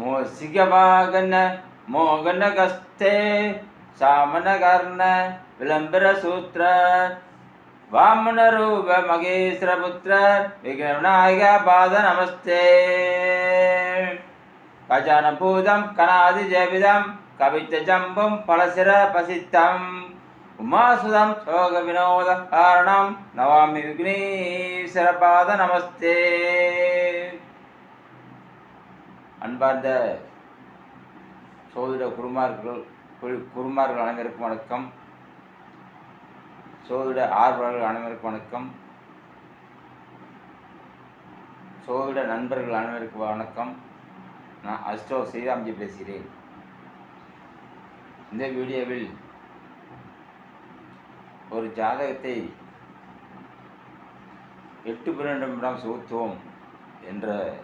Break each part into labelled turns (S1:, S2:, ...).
S1: மூசிகவாகன மோகனகஸ்தே சாமனகர்ண விளம்பர சூத்திர வாமன வாமனரூப மகேஸ்வரபுத்திர விக்னநாயக பாத நமஸ்தே. கஜானபூதம் கணாதிஜபிதம் கவித்த ஜம்பும் பலசிர பசித்தம். உமாசுதம் சோக வினோத காரணம் நவாமி விக்னேஸ்வர பாத நமஸ்தே. அன்பார்ந்த சோதிட குருமார்கள் குரு- குருமார்கள் அனைவருக்கும் வணக்கம். சோதிட ஆர்வலர்கள் அனைவருக்கும் வணக்கம். சோதிட நண்பர்கள் அனைவருக்கும் வணக்கம். நான் அஸ்டோ ஸ்ரீராம்ஜி பேசுகிறேன். இந்த வீடியோவில் ஒரு ஜாதகத்தை எட்டு பன்னெண்டு நிமிடம் சுகுத்துவம் என்ற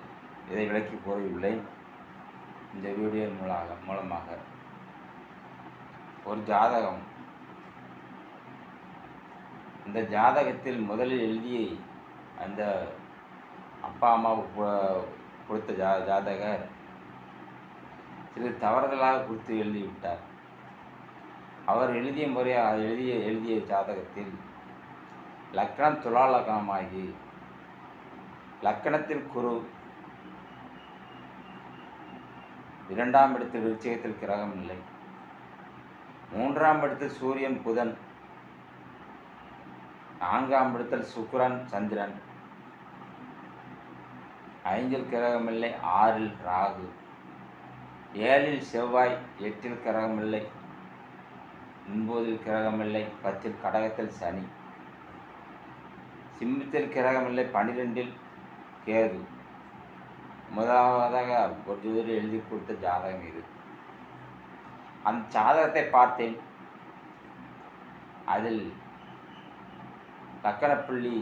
S1: இதை விளக்கி கூறியுள்ளேன். இந்த வீடியோ மூலமாக மூலமாக ஒரு ஜாதகம். இந்த ஜாதகத்தில் முதலில் எழுதி அந்த அப்பா அம்மாவுக்கு கொடுத்த ஜா ஜாதகர் சிறு தவறுதலாக கொடுத்து எழுதிவிட்டார். அவர் எழுதிய முறையாக எழுதிய எழுதிய ஜாதகத்தில் லக்கணம் துலா லக்கணமாகி லக்கணத்தில் குரு இரண்டாம் இடத்தில் விருச்சிகத்தில் கிரகம் இல்லை. மூன்றாம் இடத்தில் சூரியன் புதன். நான்காம் இடத்தில் சுக்ரன் சந்திரன். ஐந்தில் கிரகமில்லை ஆறில் ராகு. ஏழில் செவ்வாய் எட்டில் கிரகமில்லை ஒன்பதில் கிரகமில்லை பத்தில் கடகத்தில் சனி. சிம்மத்தில் கிரகமில்லை பன்னிரெண்டில் கேது. முதலாவதாக ஒரு ஜோதிடர் எழுதி கொடுத்த ஜாதகம் இது. அந்த ஜாதகத்தை பார்த்தேன். அதில் லக்கணப்புள்ளி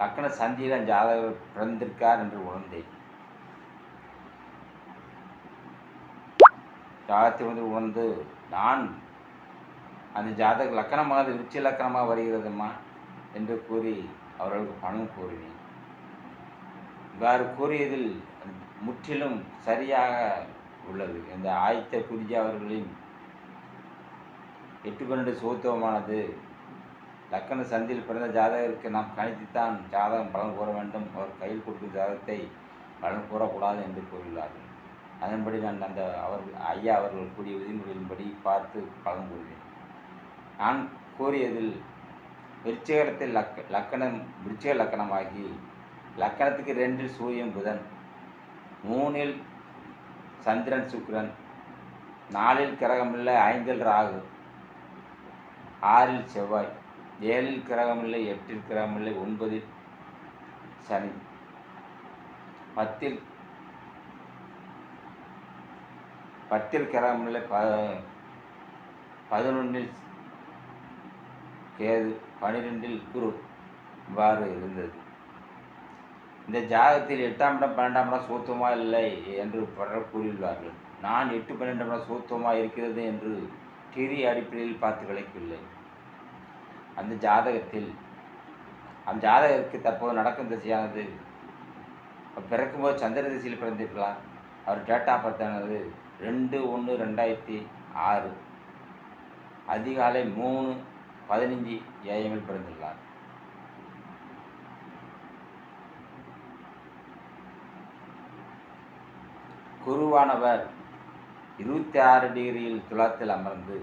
S1: லக்கண சந்தியில் ஜாதகர் பிறந்திருக்கார் என்று உணர்ந்தேன். ஜாதகத்தை வந்து உணர்ந்து நான் அந்த ஜாதக லக்கணமாக விருச்சி லக்கணமாக வருகிறதும்மா என்று கூறி அவர்களுக்கு பணம் கூறினேன் இவ்வாறு கூறியதில் முற்றிலும் சரியாக உள்ளது. இந்த ஆயத்த குருஜி அவர்களின் எட்டு பன்னெண்டு சுகத்துவமானது லக்கண சந்தியில் பிறந்த ஜாதகருக்கு நாம் கணித்துத்தான் ஜாதகம் பலன் கூற வேண்டும். அவர் கையில் கொடுக்கும் ஜாதகத்தை பலன் கூறக்கூடாது என்று கூறியுள்ளார்கள். அதன்படி நான் அந்த அவர்கள் ஐயா அவர்கள் கூடிய விதிமுறையின்படி பார்த்து பலன் கூறினேன் நான் கூறியதில் விருச்சிகரத்தில் லக்க லக்கணம் விருச்சிக லக்கணமாகி லக்கணத்துக்கு ரெண்டில் சூரியன் புதன் மூணில் சந்திரன் சுக்கிரன் நாலில் கிரகமில்லை ஐந்தில் ராகு ஆறில் செவ்வாய் ஏழில் கிரகமில்லை எட்டில் கிரகமில்லை ஒன்பதில் சனி பத்தில் பத்தில் கிரகமில்லை ப பதினொன்றில் கேது பனிரெண்டில் குரு இவ்வாறு இருந்தது. இந்த ஜாதகத்தில் எட்டாம் இடம் பன்னெண்டாம் இடம் சூத்தமா? இல்லை என்று பலர் கூறியுள்ளார்கள். நான் எட்டு பன்னெண்டாம் இடம் சூத்தமா இருக்கிறது என்று டிரி அடிப்படையில் பார்த்து விளக்கவில்லை அந்த ஜாதகத்தில் அந்த ஜாதகருக்கு தற்போது நடக்கும் திசையானது பிறக்கும்போது சந்திர திசையில் பிறந்திருக்கலாம். அவர் டேட் ஆஃப் பர்த்தானது ரெண்டு ஒன்று ரெண்டாயிரத்தி ஆறு. அதிகாலை மூணு பதினஞ்சு ஏஎம்மில் பிறந்துள்ளார். குருவானவர் இருபத்தி ஆறு டிகிரியில் துலாத்தில் அமர்ந்து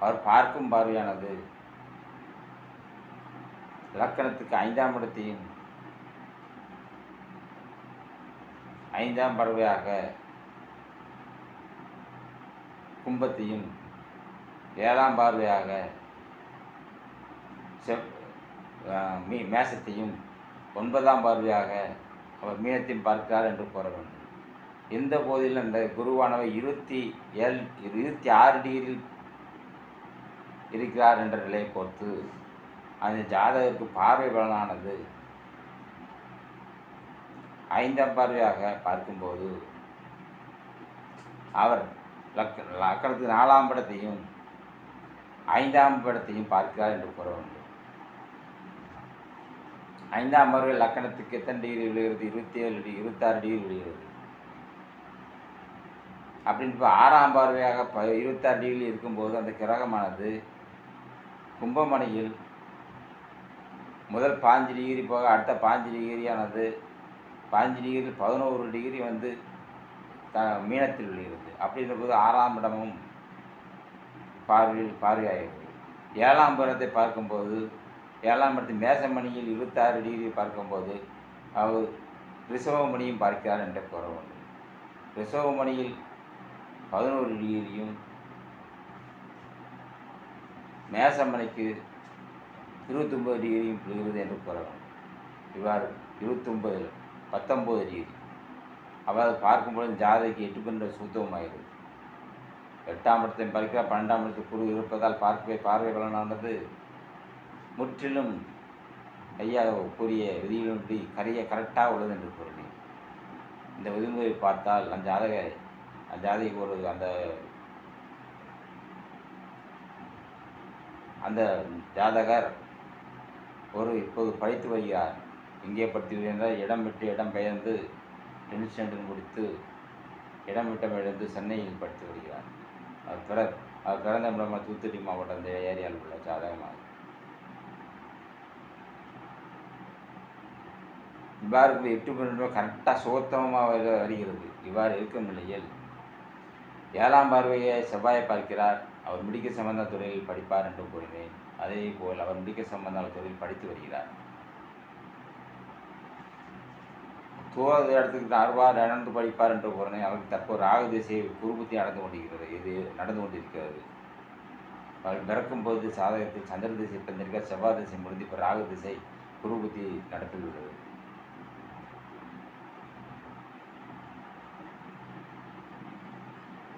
S1: அவர் பார்க்கும் பார்வையானது இலக்கணத்துக்கு ஐந்தாம் இடத்தையும் ஐந்தாம் பார்வையாக கும்பத்தையும் ஏழாம் பார்வையாக செவ் மீ மேசத்தையும் ஒன்பதாம் பார்வையாக அவர் மீனத்தையும் பார்க்கிறார் என்று கூற வேண்டும். எந்த போதிலும் இந்த குருவானவர் இருபத்தி ஏழு இருபத்தி ஆறு டிகிரியில் இருக்கிறார் என்ற நிலையை பொறுத்து அந்த ஜாதகருக்கு பார்வை பலனானது ஐந்தாம் பார்வையாக பார்க்கும்போது அவர் லக்க லக்கணத்து நாலாம் படத்தையும் ஐந்தாம் படத்தையும் பார்க்கிறார் என்று கூற வேண்டும். ஐந்தாம் பார்வை லக்கணத்துக்கு எத்தனை டிகிரி விழுகிறது? இருபத்தி ஏழு டிகிரி இருபத்தாறு டிகிரி விழுகிறது. அப்படின்னு இப்போ ஆறாம் பார்வையாக ப இருபத்தாறு டிகிரி இருக்கும்போது அந்த கிரகமானது கும்பமணியில் முதல் பாஞ்சு டிகிரி போக அடுத்த பாஞ்சு டிகிரியானது பாஞ்சு டிகிரி பதினோரு டிகிரி வந்து த மீனத்தில் விழுகிறது. அப்படின்ற போது ஆறாம் இடமும் பார்வையில் பார்வையாகிறது. ஏழாம் பருவத்தை பார்க்கும்போது ஏழாம் இடத்து மேசமணியில் இருபத்தாறு டிகிரி பார்க்கும்போது அவர் ரிசவமணியும் பார்க்கிறார் என்று கூற வேண்டும் ரிசவமணியில் பதினோரு டிகிரியும் மேசமணிக்கு இருபத்தொம்பது டிகிரியும் பெறுகிறது என்று கூறலாம். இவ்வாறு இருபத்தொம்பதில் பத்தொம்பது டிகிரி அவ்வாறு பார்க்கும்பொழுது ஜாதகைக்கு எட்டு பன்ற சுத்தமாகிறது எட்டாம் இடத்தை பார்க்கிறார் பன்னெண்டாம் இடத்து குரு இருப்பதால் பார்க்கவே பார்வை பலனானது முற்றிலும் ஐயா கூறிய விதிகளின்படி கரையை கரெக்டாக உள்ளது என்று கூறினேன். இந்த விதிமுறை பார்த்தால் அந்த ஜாதக அந்த ஒரு அந்த அந்த ஜாதகர் ஒரு இப்போது படித்து வருகிறார். இங்கே படித்து என்றால் இடம் விட்டு இடம் பெயர்ந்து டென்ஸ் சென்று முடித்து இடம் விட்டம் எழுந்து சென்னையில் படித்து வருகிறார். அவர் பிற அவர் பிறந்த இடமா தூத்துக்குடி மாவட்டம் இந்த ஏரியாவில் உள்ள ஜாதகமாக. இவ்வாறு எட்டு பன்னெண்டு கரெக்டாக சோத்தமாக வருகிறது. இவ்வாறு இருக்கும் நிலையில் ஏழாம் பார்வையை செவ்வாயை பார்க்கிறார். அவர் முடிக்க சம்பந்த துறையில் படிப்பார் என்று கூறினேன். அதே போல் அவர் முடிக்க சம்பந்த துறையில் படித்து வருகிறார். தூர இடத்துக்கு அருவா நடந்து படிப்பார் என்று கூறினேன். அவருக்கு தற்போது ராகு திசையை குருபுத்தி நடந்து கொண்டிருக்கிறது. இது நடந்து கொண்டிருக்கிறது. அவர் பிறக்கும்போது சாதகத்தில் சந்திர திசை பிறந்திருக்க செவ்வாய் திசை முடிந்து இப்போ ராகு திசை குருபுத்தி நடப்பில் உள்ளது.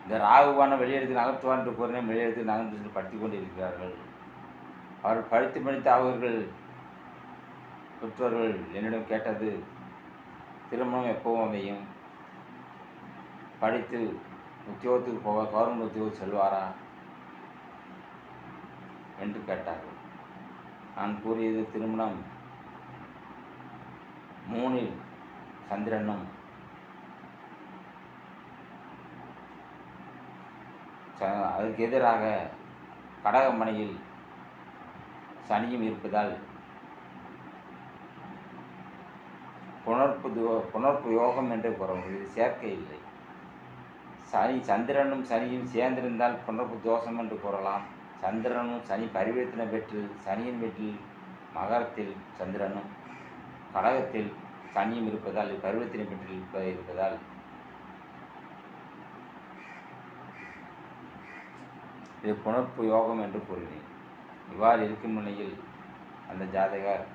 S1: இந்த ராகுவான வெளியெடுத்து நகர்த்துவான் என்று கூறினேன் வெளியெடுத்து நகர்ந்து படித்து கொண்டிருக்கிறார்கள். அவர் படித்து படித்து அவர்கள் பெற்றோர்கள் என்னிடம் கேட்டது திருமணம் எப்பவும் அமையும்? படித்து உத்தியோகத்துக்கு போக கவர்மெண்ட் உத்தியோகம் செல்வாரா? என்று கேட்டார்கள். நான் கூறியது திருமணம் மூணில் சந்திரனும் ச- அதற்கு எதிராக கடகமனையில் சனியும் இருப்பதால் புணர்ப்பு புணர்ப்பு யோகம் என்று கூறும் இது சேர்க்கை இல்லை. சனி சந்திரனும் சனியும் சேர்ந்திருந்தால் புணர்ப்பு தோஷம் என்று கூறலாம். சந்திரனும் சனி பரிவர்த்தனை பெற்று சனியின் வீட்டில் மகரத்தில் சந்திரனும் கடகத்தில் சனியும் இருப்பதால் பரிவர்த்தனை பெற்று இருப்பதால் இது புணர்ப்பு யோகம் என்று கூறினேன். இவ்வாறு இருக்கும் நிலையில் அந்த ஜாதகர்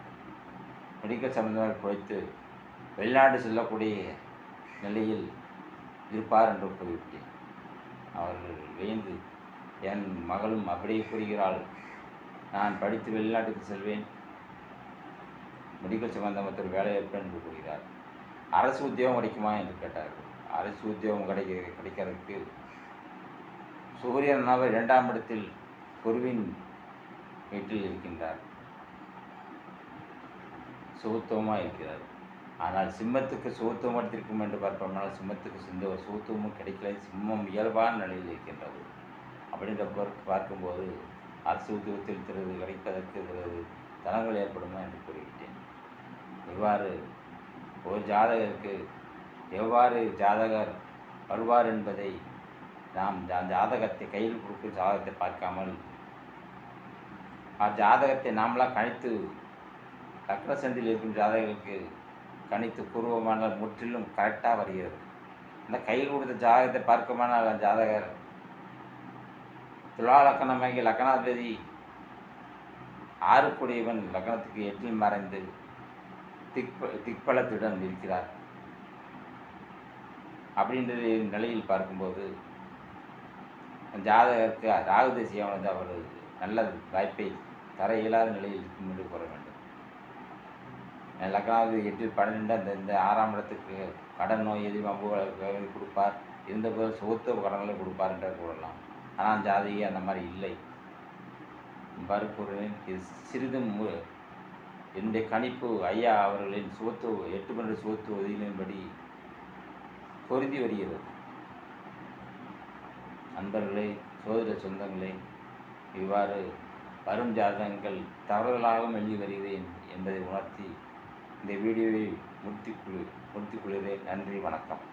S1: மெடிக்கல் சம்பந்தமாக குறைத்து வெளிநாடு செல்லக்கூடிய நிலையில் இருப்பார் என்று கூறிவிட்டேன். அவர்கள் வியந்து என் மகளும் அப்படியே கூறுகிறாள். நான் படித்து வெளிநாட்டுக்கு செல்வேன். மெடிக்கல் சம்பந்தமாக வேலை இருப்பேன் என்று கூறுகிறார். அரசு உத்தியோகம் கிடைக்குமா? என்று கேட்டார்கள். அரசு உத்தியோகம் கிடைக்க கிடைக்கிறதுக்கு சூரியன் அவர் இரண்டாம் இடத்தில் குருவின் வீட்டில் இருக்கின்றார். சுகத்துவமாக இருக்கிறார். ஆனால் சிம்மத்துக்கு சுகத்துவம் எடுத்திருக்கும் என்று பார்ப்போம்னால் சிம்மத்துக்கு சிந்த ஒரு சுகத்துவமும் கிடைக்கல. சிம்மம் இயல்பான நிலையில் இருக்கின்றது. அப்படின்ற பார்க்கும்போது அரசு உத்தியோகத்தில் திறது கிடைப்பதற்கு பிறகு தனங்கள் ஏற்படுமா என்று கூறிவிட்டேன். இவ்வாறு ஒரு ஜாதகருக்கு எவ்வாறு ஜாதகர் வருவார் என்பதை நாம் ஜா- ஜாதகத்தை கையில் கொடுக்கும் ஜாதகத்தை பார்க்காமல் ஜாதகத்தை நாமளாக கணித்து லக்ன சந்தியில் இருக்கும் ஜாதகர்களுக்கு கணித்து பூர்வமான முற்றிலும் கரெக்டாக வருகிறது. இந்த கையில் கொடுத்த ஜாதகத்தை பார்க்குமானால் அந்த ஜாதகர் துலா லக்கணமாகி லக்கணாதிபதி ஆறுக்குடையவன் லக்னத்துக்கு எட்டில் மறைந்து திக்ப திக்பலத்துடன் இருக்கிறார். அப்படின்ற நிலையில் பார்க்கும்போது ஜாதகருக்கு ராகு திசையம் வந்து அவர் நல்ல வாய்ப்பை தர இயலாத நிலையில் இருக்கும் என்று கூற வேண்டும் லக்னாவது எட்டில் பன்னெண்டு அந்த இந்த ஆறாம் இடத்துக்கு கடன் நோய் எதிர் வம்புகளை கொடுப்பார். இருந்தபோது சுகத்துவ கடன்களை கொடுப்பார் என்று கூறலாம். ஆனால் ஜாதகி அந்த மாதிரி இல்லை. இவ்வாறு சிறிதும் என்னுடைய கணிப்பு ஐயா அவர்களின் சுகத்துவ எட்டு பன்னெண்டு சுகத்துவ உதவியின்படி பொருந்தி வருகிறது. நண்பர்களே சோதர சொந்தங்களே இவ்வாறு வரும் ஜாதகங்கள் தவறுதலாகவும் எழுதி வருகிறேன் என்பதை உணர்த்தி இந்த வீடியோவை முடித்துக் கொள் முடித்துக் கொள்கிறேன். நன்றி வணக்கம்.